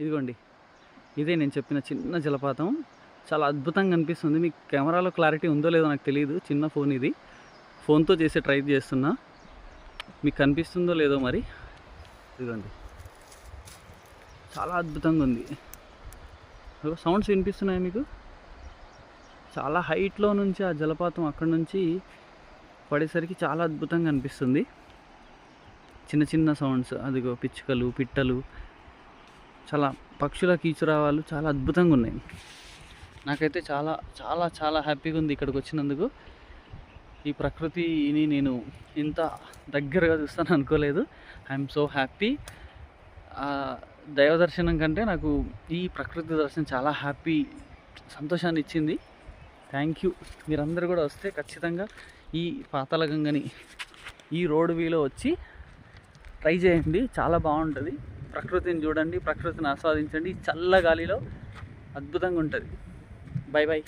ఇదిగోండి. ఇదే నేను చెప్పిన చిన్న జలపాతం. చాలా అద్భుతంగా అనిపిస్తుంది. మీకు కెమెరాలో క్లారిటీ ఉందో లేదో నాకు తెలియదు చిన్న ఫోన్ ఇది. ఫోన్తో చేసే ట్రై చేస్తున్నా. మీకు కనిపిస్తుందో లేదో మరి. ఇదిగోండి. చాలా అద్భుతంగా ఉంది. సౌండ్స్ వినిపిస్తున్నాయి మీకు? చాలా హైట్లో నుంచి ఆ జలపాతం అక్కడ నుంచి పడేసరికి చాలా అద్భుతంగా అనిపిస్తుంది. చిన్న చిన్న సౌండ్స్. అదిగో పిచ్చుకలు పిట్టలు. చాలా పక్షుల కీచురావాలు చాలా అద్భుతంగా ఉన్నాయి. నాకైతే చాలా చాలా చాలా హ్యాపీగా ఉంది ఇక్కడికి వచ్చినందుకు. ఈ ప్రకృతిని నేను ఇంత దగ్గరగా చూస్తాను అనుకోలేదు. I'm so happy. దైవ దర్శనం కంటే నాకు ఈ ప్రకృతి దర్శనం చాలా హ్యాపీ సంతోషాన్ని ఇచ్చింది. Thank you. మీరందరూ కూడా వస్తే ఖచ్చితంగా ఈ పాతాళగంగని ఈ రోడ్ వీలో వచ్చి ట్రై చేయండి. చాలా బాగుంటుంది. ప్రకృతిని చూడండి ప్రకృతిని ఆస్వాదించండి. చల్ల గాలిలో అద్భుతంగా ఉంటుంది. Bye bye